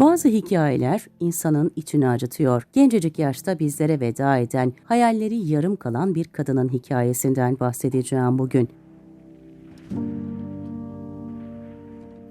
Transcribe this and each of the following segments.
Bazı hikayeler insanın içini acıtıyor. Gencecik yaşta bizlere veda eden, hayalleri yarım kalan bir kadının hikayesinden bahsedeceğim bugün.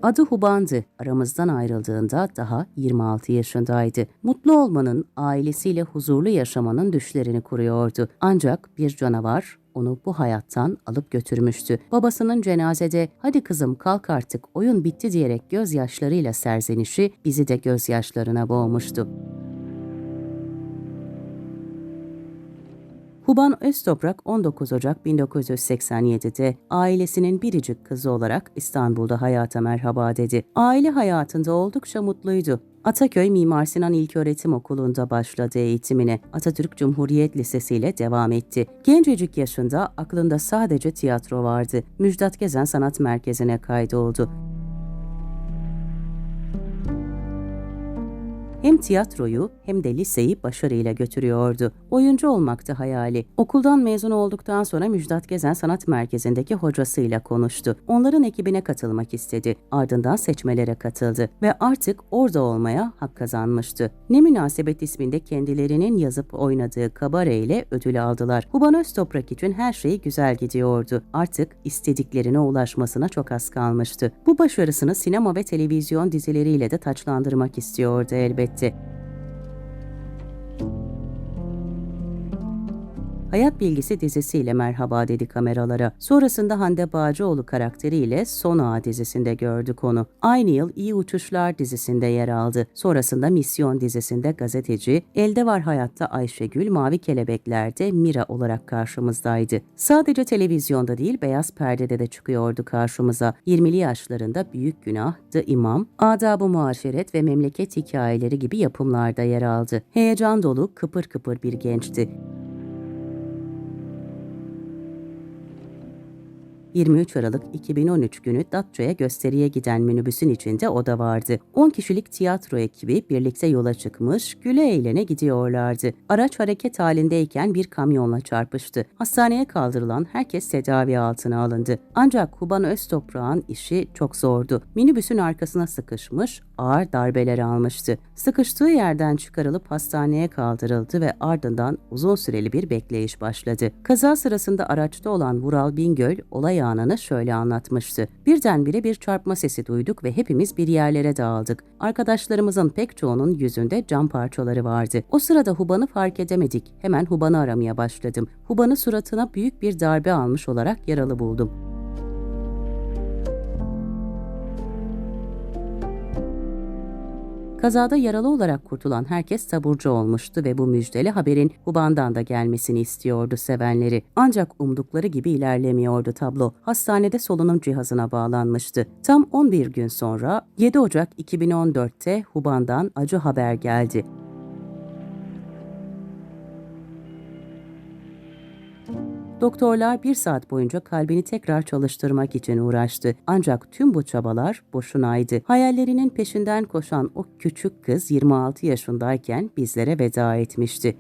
Adı Huban'dı. Aramızdan ayrıldığında daha 26 yaşındaydı. Mutlu olmanın, ailesiyle huzurlu yaşamanın düşlerini kuruyordu. Ancak bir canavar onu bu hayattan alıp götürmüştü. Babasının cenazede hadi kızım kalk artık oyun bitti diyerek gözyaşlarıyla serzenişi bizi de gözyaşlarına boğmuştu. Huban Öztoprak 19 Ocak 1987'de ailesinin biricik kızı olarak İstanbul'da hayata merhaba dedi. Aile hayatında oldukça mutluydu. Ataköy Mimar Sinan İlköğretim Okulu'nda başladı eğitimine. Atatürk Cumhuriyet Lisesi ile devam etti. Gencecik yaşında aklında sadece tiyatro vardı. Müjdat Gezen Sanat Merkezi'ne kaydoldu. Tiyatroyu hem de liseyi başarıyla götürüyordu. Oyuncu olmaktı hayali. Okuldan mezun olduktan sonra Müjdat Gezen Sanat Merkezi'ndeki hocasıyla konuştu. Onların ekibine katılmak istedi. Ardından seçmelere katıldı ve artık orada olmaya hak kazanmıştı. Ne münasebet isminde kendilerinin yazıp oynadığı kabare ile ödül aldılar. Huban Öztoprak için her şey güzel gidiyordu. Artık istediklerine ulaşmasına çok az kalmıştı. Bu başarısını sinema ve televizyon dizileriyle de taçlandırmak istiyordu elbette Hayat Bilgisi dizisiyle merhaba dedi kameralara. Sonrasında Hande Bağcıoğlu karakteriyle Son Ağa dizisinde gördük onu. Aynı yıl İyi Uçuşlar dizisinde yer aldı. Sonrasında Misyon dizisinde gazeteci, Elde Var Hayatta Ayşegül, Mavi Kelebekler'de Mira olarak karşımızdaydı. Sadece televizyonda değil beyaz perdede de çıkıyordu karşımıza. 20'li yaşlarında Büyük Günah, The İmam, Adab-ı Muaşeret ve Memleket Hikayeleri gibi yapımlarda yer aldı. Heyecan dolu, kıpır kıpır bir gençti. 23 Aralık 2013 günü Datça'ya gösteriye giden minibüsün içinde o da vardı. 10 kişilik tiyatro ekibi birlikte yola çıkmış, güle eğlene gidiyorlardı. Araç hareket halindeyken bir kamyonla çarpıştı. Hastaneye kaldırılan herkes tedavi altına alındı. Ancak Kuban Öztoprak'ın işi çok zordu. Minibüsün arkasına sıkışmış, ağır darbeler almıştı. Sıkıştığı yerden çıkarılıp hastaneye kaldırıldı ve ardından uzun süreli bir bekleyiş başladı. Kaza sırasında araçta olan Vural Bingöl olay anını şöyle anlatmıştı. Birdenbire bir çarpma sesi duyduk ve hepimiz bir yerlere dağıldık. Arkadaşlarımızın pek çoğunun yüzünde cam parçaları vardı. O sırada Huban'ı fark edemedik. Hemen Huban'ı aramaya başladım. Huban'ı suratına büyük bir darbe almış olarak yaralı buldum. Kazada yaralı olarak kurtulan herkes taburcu olmuştu ve bu müjdeli haberin Huban'dan da gelmesini istiyordu sevenleri. Ancak umdukları gibi ilerlemiyordu tablo. Hastanede solunum cihazına bağlanmıştı. Tam 11 gün sonra 7 Ocak 2014'te Huban'dan acı haber geldi. Doktorlar bir saat boyunca kalbini tekrar çalıştırmak için uğraştı. Ancak tüm bu çabalar boşunaydı. Hayallerinin peşinden koşan o küçük kız 26 yaşındayken bizlere veda etmişti.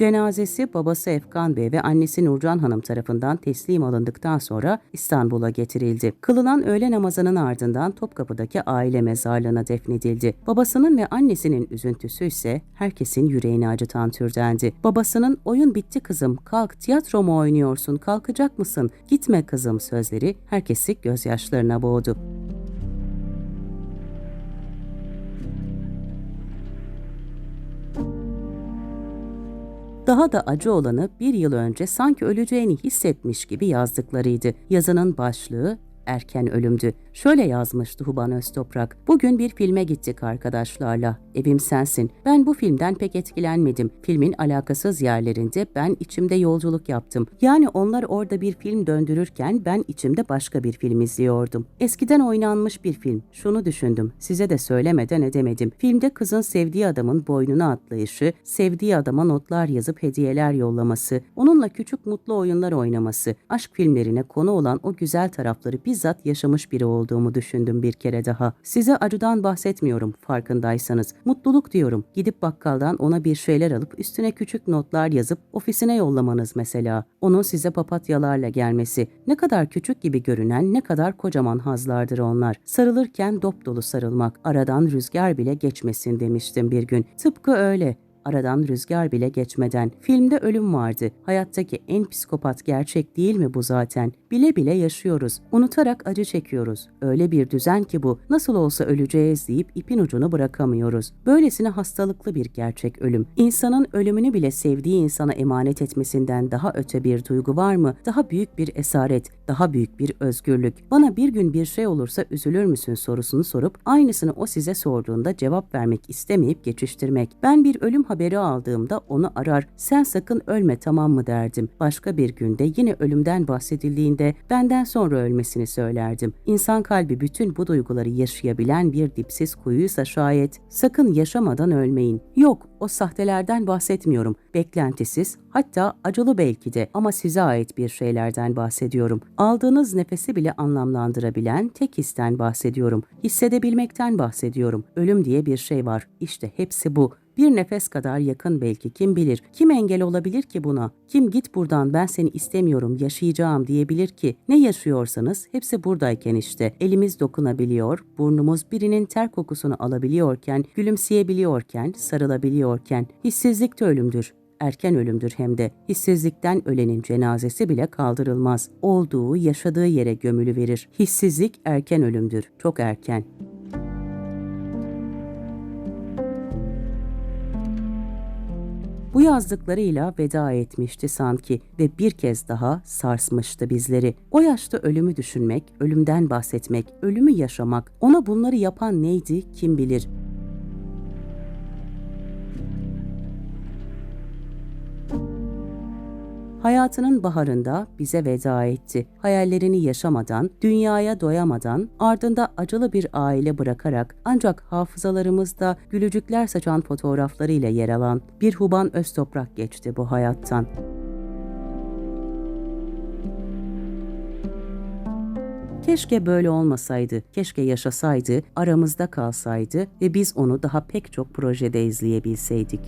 Cenazesi babası Efkan Bey ve annesi Nurcan Hanım tarafından teslim alındıktan sonra İstanbul'a getirildi. Kılınan öğle namazının ardından Topkapı'daki aile mezarlığına defnedildi. Babasının ve annesinin üzüntüsü ise herkesin yüreğini acıtan türdendi. Babasının oyun bitti kızım kalk tiyatro mu oynuyorsun kalkacak mısın gitme kızım sözleri herkesi gözyaşlarına boğdu. Daha da acı olanı bir yıl önce sanki öleceğini hissetmiş gibi yazdıklarıydı. Yazının başlığı erken ölümdü. Şöyle yazmıştı Huban Öztoprak. Bugün bir filme gittik arkadaşlarla. Evim sensin. Ben bu filmden pek etkilenmedim. Filmin alakasız yerlerinde ben içimde yolculuk yaptım. Yani onlar orada bir film döndürürken ben içimde başka bir film izliyordum. Eskiden oynanmış bir film. Şunu düşündüm. Size de söylemeden edemedim. Filmde kızın sevdiği adamın boynuna atlayışı, sevdiği adama notlar yazıp hediyeler yollaması, onunla küçük mutlu oyunlar oynaması, aşk filmlerine konu olan o güzel tarafları bizzat yaşamış biri oldu olduğumu düşündüm bir kere daha. Size acıdan bahsetmiyorum farkındaysanız. Mutluluk diyorum. Gidip bakkaldan ona bir şeyler alıp üstüne küçük notlar yazıp ofisine yollamanız mesela. Onun size papatyalarla gelmesi. Ne kadar küçük gibi görünen ne kadar kocaman hazlardır onlar. Sarılırken dop dolu sarılmak. Aradan rüzgar bile geçmesin demiştim bir gün. Tıpkı öyle. Aradan rüzgar bile geçmeden. Filmde ölüm vardı. Hayattaki en psikopat gerçek değil mi bu zaten? Bile bile yaşıyoruz. Unutarak acı çekiyoruz. Öyle bir düzen ki bu. Nasıl olsa öleceğiz deyip ipin ucunu bırakamıyoruz. Böylesine hastalıklı bir gerçek ölüm. İnsanın ölümünü bile sevdiği insana emanet etmesinden daha öte bir duygu var mı? Daha büyük bir esaret, daha büyük bir özgürlük. Bana bir gün bir şey olursa üzülür müsün sorusunu sorup aynısını o size sorduğunda cevap vermek istemeyip geçiştirmek. Ben bir ölüm haberi aldığımda onu arar, sen sakın ölme tamam mı derdim. Başka bir günde yine ölümden bahsedildiğinde benden sonra ölmesini söylerdim. İnsan kalbi bütün bu duyguları yaşayabilen bir dipsiz kuyuysa şayet sakın yaşamadan ölmeyin. Yok o sahtelerden bahsetmiyorum. Beklentisiz, hatta acılı belki de ama size ait bir şeylerden bahsediyorum. Aldığınız nefesi bile anlamlandırabilen tek histen bahsediyorum. Hissedebilmekten bahsediyorum. Ölüm diye bir şey var. İşte hepsi bu. Bir nefes kadar yakın belki kim bilir. Kim engel olabilir ki buna? Kim git buradan ben seni istemiyorum yaşayacağım diyebilir ki? Ne yaşıyorsanız hepsi buradayken işte. Elimiz dokunabiliyor, burnumuz birinin ter kokusunu alabiliyorken, gülümseyebiliyorken, sarılabiliyorken. Hissizlik de ölümdür. Erken ölümdür hem de. Hissizlikten ölenin cenazesi bile kaldırılmaz. Olduğu, yaşadığı yere gömülü verir. Hissizlik erken ölümdür. Çok erken. Bu yazdıklarıyla veda etmişti sanki ve bir kez daha sarsmıştı bizleri. O yaşta ölümü düşünmek, ölümden bahsetmek, ölümü yaşamak, ona bunları yapan neydi kim bilir. Hayatının baharında bize veda etti. Hayallerini yaşamadan, dünyaya doyamadan, ardında acılı bir aile bırakarak ancak hafızalarımızda gülücükler saçan fotoğraflarıyla yer alan bir Huban Öztoprak geçti bu hayattan. Keşke böyle olmasaydı, keşke yaşasaydı, aramızda kalsaydı ve biz onu daha pek çok projede izleyebilseydik.